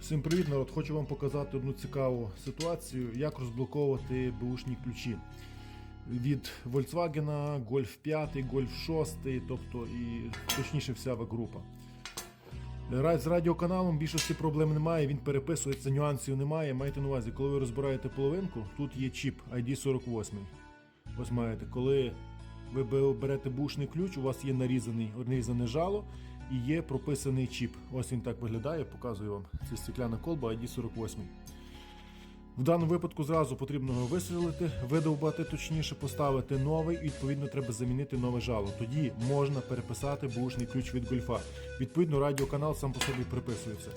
Всім привіт, народ! Хочу вам показати одну цікаву ситуацію, як розблоковувати бушні ключі від Volkswagen, Golf 5, Golf 6, тобто і точніше вся група. З радіоканалом більшості проблем немає, він переписується, нюансів немає. Майте на увазі, коли ви розбираєте половинку, тут є чіп ID48. Ось маєте, коли ви берете бушний ключ, у вас є нарізаний, нарізане жало і є прописаний чіп. Ось він так виглядає, показую вам. Це стекляна колба ID48. В даному випадку зразу потрібно його вистрілити, видовбати точніше, поставити новий, і відповідно треба замінити нове жало. Тоді можна переписати бушний ключ від гольфа. Відповідно, радіоканал сам по собі приписується.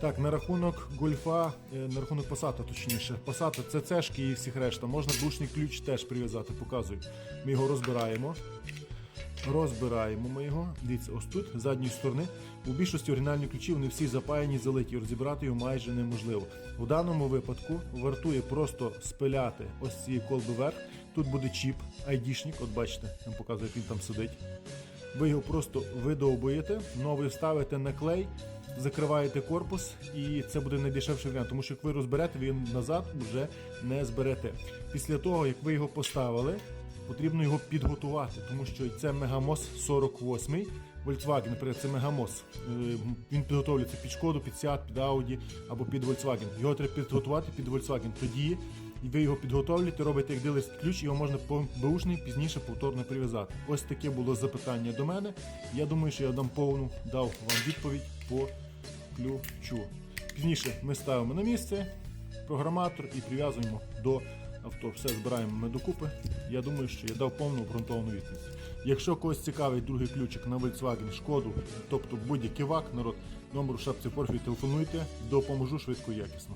Так, на рахунок гольфа, е, на рахунок пасата, точніше, пасата це цешки і всіх решта. Можна бушний ключ теж прив'язати, показую. Ми його розбираємо. Розбираємо ми його. Дивіться, ось тут, з задньої сторони. У більшості оригінальні ключі вони всі запаяні, залиті. Розібрати його майже неможливо. У даному випадку вартує просто спиляти ось ці колби вверх. Тут буде чіп, айдішник, от бачите, я вам показую, як він там сидить. Ви його просто видовбуєте, новий ставите на клей, закриваєте корпус, і це буде найдешевший варіант, тому що як ви розберете, його назад вже не зберете. Після того, як ви його поставили, потрібно його підготувати, тому що це Мегамос 48 Volkswagen, наприклад, це Мегамос. Е, Він підготовлюється під шкоду, під Seat, під Audi або під Volkswagen. Його треба підготувати під Volkswagen. Тоді ви його підготовлюєте, робите як дилерський ключ, його можна по беушний пізніше повторно прив'язати. Ось таке було запитання до мене. Я думаю, що я дам повну дав вам відповідь по ключу. Пізніше ми ставимо на місце програматор і прив'язуємо до авто. Все збираємо ми докупи. Я думаю, що я дав повну обґрунтовану відповідь. Якщо когось цікавить другий ключик на Volkswagen, шкоду, тобто будь-який вак, народ, номер у шапці профілю телефонуйте, допоможу швидко і якісно.